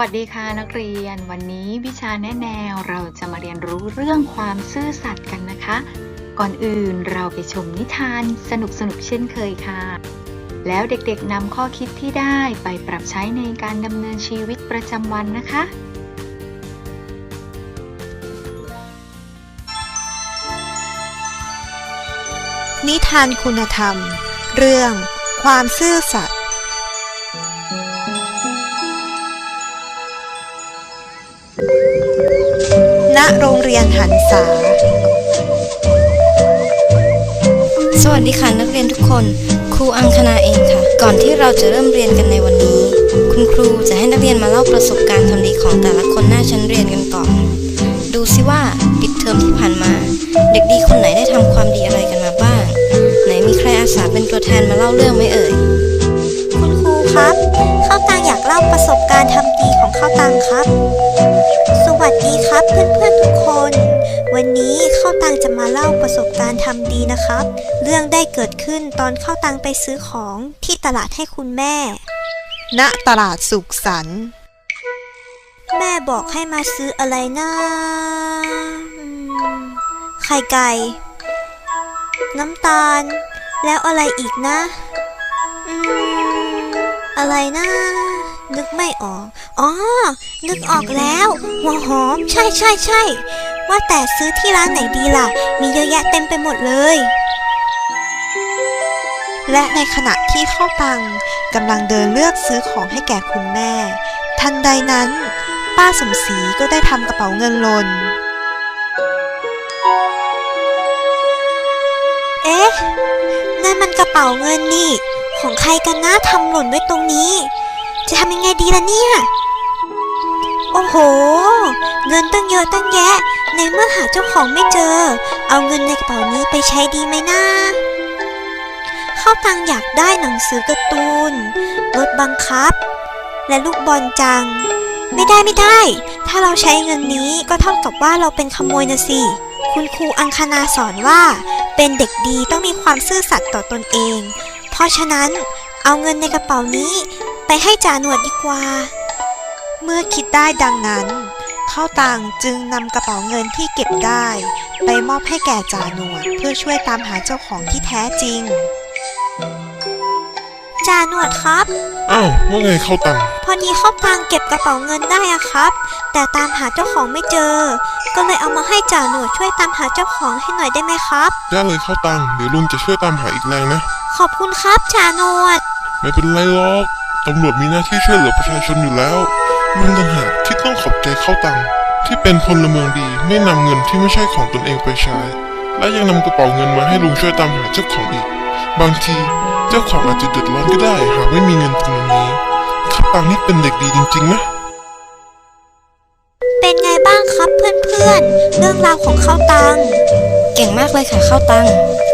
วัสดีค่ะนักเรียน วันนี้วิชาแนะแนวเราจะมาเรียนรู้เรื่องความซื่อสัตย์กันนะคะ ก่อนอื่นเราไปชมนิทานสนุกๆเช่นเคยค่ะ แล้วเด็กๆนำข้อคิดที่ได้ไปปรับใช้ในการดำเนินชีวิตประจำวันนะคะ นิทานคุณธรรม เรื่องความซื่อสัตย์ ณโรงเรียนหันษา สวัสดีค่ะนักเรียนทุกคน ครูอังคณาเองค่ะ ก่อนที่เราจะเริ่มเรียนกันในวันนี้ คุณครูจะให้นักเรียนมาเล่าประสบการณ์ทำดีของแต่ละคนหน้าชั้นเรียนกันก่อนดูซิว่าปิดเทอมที่ผ่านมา เด็กดีคนไหนได้ทำความดีอะไรกันมาบ้าง ไหนมีใครอาสาเป็นตัวแทนมาเล่าเรื่องไหมเอ่ยคุณครูครับ ข้าวตังอยากเล่าประสบการณ์ทำดีของข้าวตังครับาเล่าประสบการณ์ทำดีนะครับ เรื่องได้เกิดขึ้นตอนข้าวตังไปซื้อของที่ตลาดให้คุณแม่ ณตลาดสุขสันต์แม่บอกให้มาซื้ออะไรนะอืมไข่ไก่ น้ำตาล แล้วอะไรอีกนะอืมอะไรนะนึกไม่ออก อ๋อ นึกออกแล้ว หัวหอม ใช่ใช่ใช่ ว่าแต่ซื้อที่ร้านไหนดีล่ะ มีเยอะแยะเต็มไปหมดเลย และในขณะที่ข้าวตังกำลังเดินเลือกซื้อของให้แก่คุณแม่ ทันใดนั้น ป้าสมศรีก็ได้ทำกระเป๋าเงินหล่นเอ๊ะ นั่นมันกระเป๋าเงินนี่ ของใครกันนะทำหล่นไว้ตรงนี้ จะทำยังไงดีล่ะเนี่ย โอ้โห เงินตั้งเยอะตั้งแยะ ในเมื่อหาเจ้าของไม่เจอ เอาเงินในกระเป๋านี้ไปใช้ดีไหมนะเข้าตังอยากได้หนังสือการ์ตูนรถบังคับ และลูกบอลจัง ไม่ได้ไม่ได้ ถ้าเราใช้เงินนี้ก็เท่ากับว่าเราเป็นขโมยนะสิ คุณครูอังคณาสอนว่า เป็นเด็กดีต้องมีความซื่อสัตย์ต่อตนเอง เพราะฉะนั้นเอาเงินในกระเป๋านี้ ไปให้จ่าหนวดดีกว่า เมื่อคิดได้ดังนั้น เข้าตังจึงนำกระเป๋าเงินที่เก็บได้ ไปมอบให้แก่จ่าหนวดเพื่อช่วยตามหาเจ้าของที่แท้จริง จ่าหนวดครับ อ้าวว่าไงเข้าตังค์พอดีเข้าตังเก็บกระเป๋าเงินได้อะครับ แต่ตามหาเจ้าของไม่เจอ ก็เลยเอามาให้จ่าหนวดช่วยตามหาเจ้าของให้หน่อยได้ไหมครับ ได้เลยเข้าตังค์เดี๋ยวลุงจะช่วยตามหาอีกแรงนะ ขอบคุณครับจ่าหนวด ไม่เป็นไรหรอกตำรวจมีหน้าที่ช่วยเหลือประชาชนอยู่แล้ว ลุงต่างหากที่ต้องขอบใจเข้าตังค์ที่เป็นพลเมืองดีไม่นำเงินที่ไม่ใช่ของตนเองไปใช้ และยังนำกระเป๋าเงินมาให้ลุงช่วยตามหาเจ้าของอีก บางทีเจ้าของอาจจะเดือดร้อนก็ได้หากไม่มีเงินตรงนี้เข้าตังค์นี่เป็นเด็กดีจริงๆนะเป็นไงบ้างครับเพื่อนๆเรื่องราวของข้าวตัง เก่งมากเลยค่ะข้าวตัง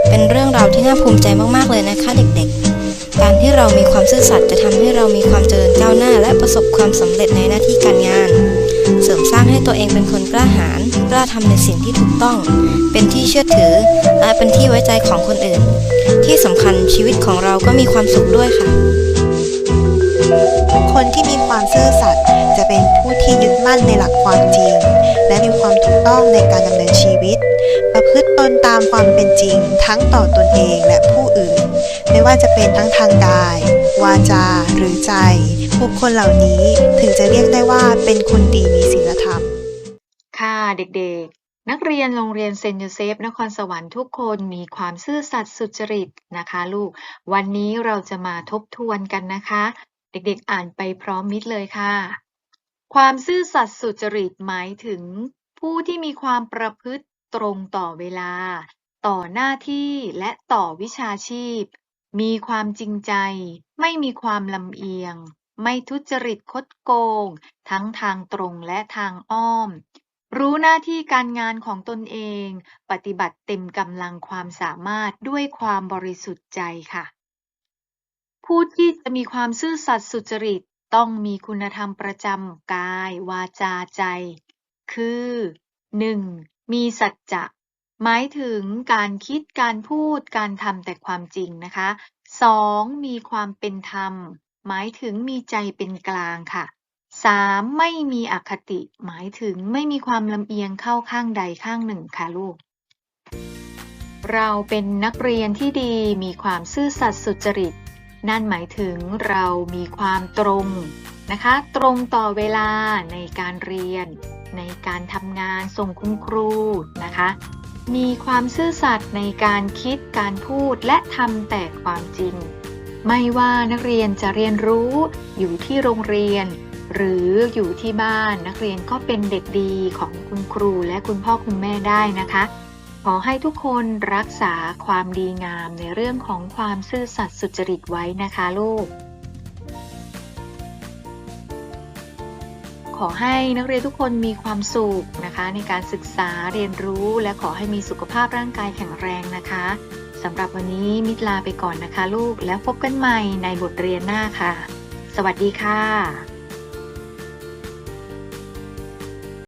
เป็นเรื่องราวที่น่าภูมิใจมากๆเลยนะคะเด็กๆ การที่เรามีความซื่อสัตย์จะทำให้เรามีความเจริญก้าวหน้า และประสบความสำเร็จในหน้าที่การงาน เสริมสร้างให้ตัวเองเป็นคนกล้าหาญกล้าทำในสิ่งที่ถูกต้อง เป็นที่เชื่อถือ และเป็นที่ไว้ใจของคนอื่น ที่สำคัญชีวิตของเราก็มีความสุขด้วยค่ะ คนที่มีความซื่อสัตย์จะเป็นผู้ที่ยึดมั่นในหลักความจริง และมีความถูกต้องในการดำเนินชีวิต ประพฤติตนตามความเป็นจริง ทั้งต่อตนเองและผู้อื่น ว่าจะเป็นทั้งทางกาย วาจาหรือใจ บุคคลเหล่านี้ถึงจะเรียกได้ว่าเป็นคนดีมีศีลธรรม ค่ะเด็กๆ นักเรียนโรงเรียนเซนต์โยเซฟ นครสวรรค์ทุกคนมีความซื่อสัตย์สุจริตนะคะลูก วันนี้เราจะมาทบทวนกันนะคะ เด็กๆอ่านไปพร้อมมิตรเลยค่ะ ความซื่อสัตย์สุจริตหมายถึง ผู้ที่มีความประพฤติตรงต่อเวลาต่อหน้าที่และต่อวิชาชีพ มีความจริงใจ ไม่มีความลำเอียง ไม่ทุจริตคดโกง ทั้งทางตรงและทางอ้อม รู้หน้าที่การงานของตนเอง ปฏิบัติเต็มกำลังความสามารถด้วยความบริสุทธิ์ใจค่ะ ผู้ที่จะมีความซื่อสัตย์สุจริตต้องมีคุณธรรมประจำกาย วาจาใจ คือ 1. มีสัจจะ หมายถึงการคิดการพูดการทำแต่ความจริงนะคะ 2. มีความเป็นธรรม หมายถึงมีใจเป็นกลางค่ะ 3. ไม่มีอคติ หมายถึงไม่มีความลำเอียงเข้าข้างใดข้างหนึ่งค่ะลูก เราเป็นนักเรียนที่ดีมีความซื่อสัตย์สุจริต นั่นหมายถึงเรามีความตรงนะคะ ตรงต่อเวลาในการเรียน ในการทำงานส่งคุณครูนะคะ มีความซื่อสัตย์ในการคิดการพูดและทำแต่ความจริง ไม่ว่านักเรียนจะเรียนรู้ อยู่ที่โรงเรียน หรืออยู่ที่บ้านนักเรียนก็เป็นเด็กดีของคุณครูและคุณพ่อคุณแม่ได้นะคะ ขอให้ทุกคนรักษาความดีงามในเรื่องของความซื่อสัตย์สุจริตไว้นะคะลูก อให้นักเรียนทุกคนมีความสุขนะคะ ในการศึกษาเรียนรู้และขอให้มีสุขภาพร่างกายแข็งแรงนะคะสำหรับวันนี้มิตรลาไปก่อนนะคะ ลูกแล้วพบกันใหม่ในบทเรียนหน้าค่ะ สวัสดีค่ะ